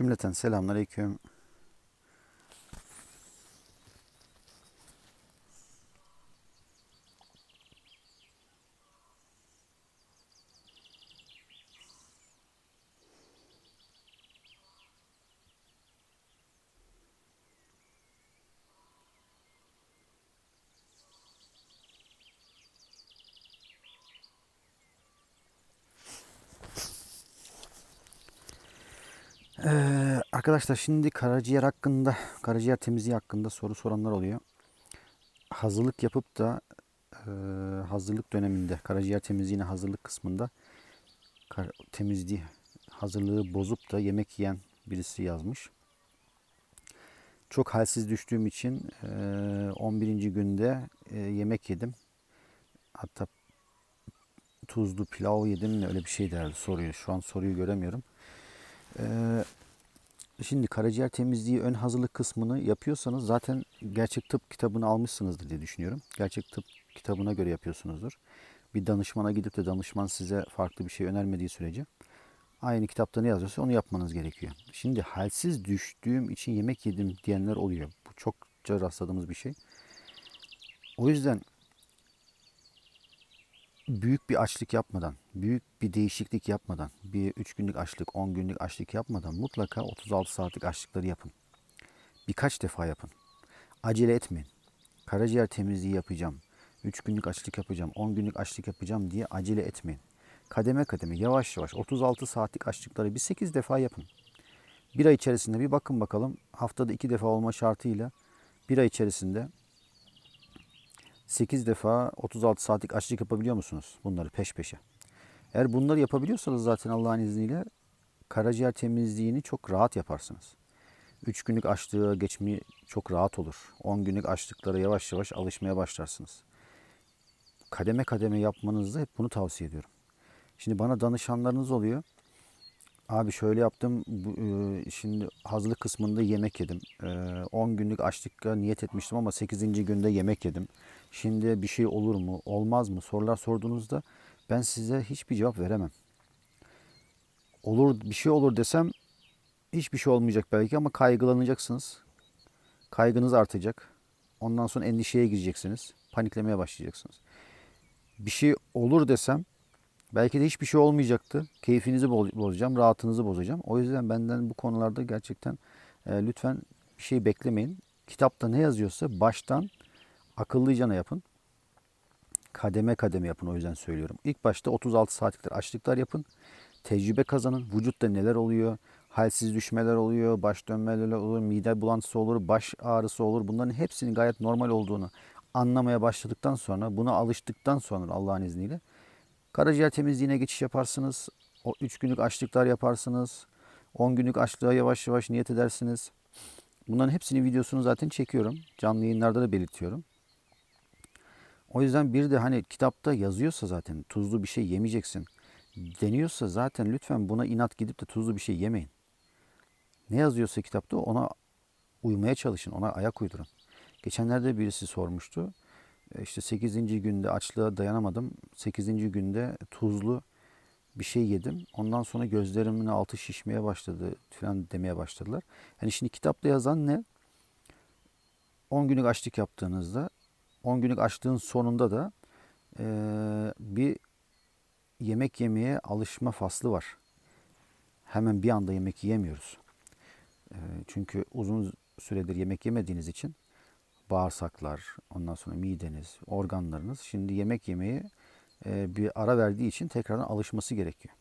Cümleten selamünaleyküm. Ee, arkadaşlar şimdi karaciğer hakkında, karaciğer temizliği hakkında soru soranlar oluyor. Hazırlık yapıp da e, hazırlık döneminde, karaciğer temizliğine hazırlık kısmında kar- temizliği, hazırlığı bozup da yemek yiyen birisi yazmış. Çok halsiz düştüğüm için e, 11. günde e, yemek yedim. Hatta tuzlu pilav yedim mi öyle bir şey derdi soruyor. Şu an soruyu göremiyorum. Ee, şimdi karaciğer temizliği ön hazırlık kısmını yapıyorsanız zaten gerçek tıp kitabını almışsınızdır diye düşünüyorum. Gerçek tıp kitabına göre yapıyorsunuzdur. Bir danışmana gidip de danışman size farklı bir şey önermediği sürece aynı kitapta ne yazıyorsa onu yapmanız gerekiyor. Şimdi halsiz düştüğüm için yemek yedim diyenler oluyor. Bu çokça rastladığımız bir şey. O yüzden büyük bir açlık yapmadan, büyük bir değişiklik yapmadan, bir 3 günlük açlık, 10 günlük açlık yapmadan mutlaka 36 saatlik açlıkları yapın. Birkaç defa yapın. Acele etmeyin. Karaciğer temizliği yapacağım. 3 günlük açlık yapacağım, 10 günlük açlık yapacağım diye acele etmeyin. Kademe kademe yavaş yavaş 36 saatlik açlıkları bir 8 defa yapın. Bir ay içerisinde bir bakın bakalım haftada 2 defa olma şartıyla bir ay içerisinde 8 defa 36 saatlik açlık yapabiliyor musunuz? Bunları peş peşe. Eğer bunları yapabiliyorsanız zaten Allah'ın izniyle karaciğer temizliğini çok rahat yaparsınız. 3 günlük açlığa geçmeyi çok rahat olur. 10 günlük açlıklara yavaş yavaş alışmaya başlarsınız. Kademe kademe yapmanızda hep bunu tavsiye ediyorum. Şimdi bana danışanlarınız oluyor. Abi şöyle yaptım. E, şimdi hazırlık kısmında yemek yedim. E, 10 günlük açlıkla niyet etmiştim ama 8. günde yemek yedim. Şimdi bir şey olur mu, olmaz mı sorular sorduğunuzda ben size hiçbir cevap veremem. Olur bir şey olur desem hiçbir şey olmayacak belki ama kaygılanacaksınız. Kaygınız artacak. Ondan sonra endişeye gireceksiniz. Paniklemeye başlayacaksınız. Bir şey olur desem Belki de hiçbir şey olmayacaktı. Keyfinizi boz- bozacağım, rahatınızı bozacağım. O yüzden benden bu konularda gerçekten e, lütfen bir şey beklemeyin. Kitapta ne yazıyorsa baştan akıllıcana yapın. Kademe kademe yapın o yüzden söylüyorum. İlk başta 36 saatlikler açlıklar yapın. Tecrübe kazanın. Vücutta neler oluyor? Halsiz düşmeler oluyor, baş dönmeler olur, mide bulantısı olur, baş ağrısı olur. Bunların hepsinin gayet normal olduğunu anlamaya başladıktan sonra, buna alıştıktan sonra Allah'ın izniyle Karaciğer temizliğine geçiş yaparsınız. O 3 günlük açlıklar yaparsınız. 10 günlük açlığa yavaş yavaş niyet edersiniz. Bunların hepsinin videosunu zaten çekiyorum. Canlı yayınlarda da belirtiyorum. O yüzden bir de hani kitapta yazıyorsa zaten tuzlu bir şey yemeyeceksin deniyorsa zaten lütfen buna inat gidip de tuzlu bir şey yemeyin. Ne yazıyorsa kitapta ona uymaya çalışın, ona ayak uydurun. Geçenlerde birisi sormuştu. E, İşte 8. günde açlığa dayanamadım. 8. günde tuzlu bir şey yedim. Ondan sonra gözlerimin altı şişmeye başladı falan demeye başladılar. Yani şimdi kitapta yazan ne? 10 günlük açlık yaptığınızda 10 günlük açlığın sonunda da e, bir yemek yemeye alışma faslı var. Hemen bir anda yemek yiyemiyoruz. E, çünkü uzun süredir yemek yemediğiniz için bağırsaklar, ondan sonra mideniz, organlarınız şimdi yemek yemeye e, bir ara verdiği için tekrardan alışması gerekiyor.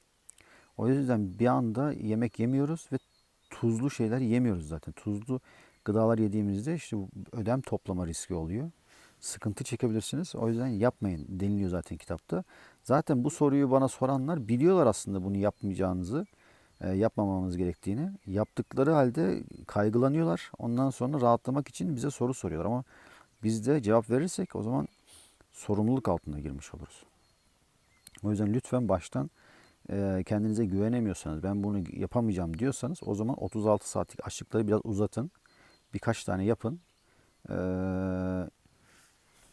O yüzden bir anda yemek yemiyoruz ve tuzlu şeyler yemiyoruz zaten. Tuzlu gıdalar yediğimizde işte ödem toplama riski oluyor. Sıkıntı çekebilirsiniz. O yüzden yapmayın deniliyor zaten kitapta. Zaten bu soruyu bana soranlar biliyorlar aslında bunu yapmayacağınızı, e, yapmamamız gerektiğini. Yaptıkları halde kaygılanıyorlar. Ondan sonra rahatlamak için bize soru soruyorlar. Ama biz de cevap verirsek o zaman sorumluluk altına girmiş oluruz. O yüzden lütfen baştan e, kendinize güvenemiyorsanız, ben bunu yapamayacağım diyorsanız o zaman 36 saatlik açlıkları biraz uzatın. Birkaç tane yapın. E,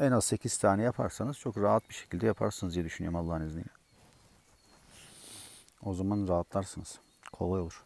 en az 8 tane yaparsanız çok rahat bir şekilde yaparsınız diye düşünüyorum Allah'ın izniyle. O zaman rahatlarsınız. Kolay olur.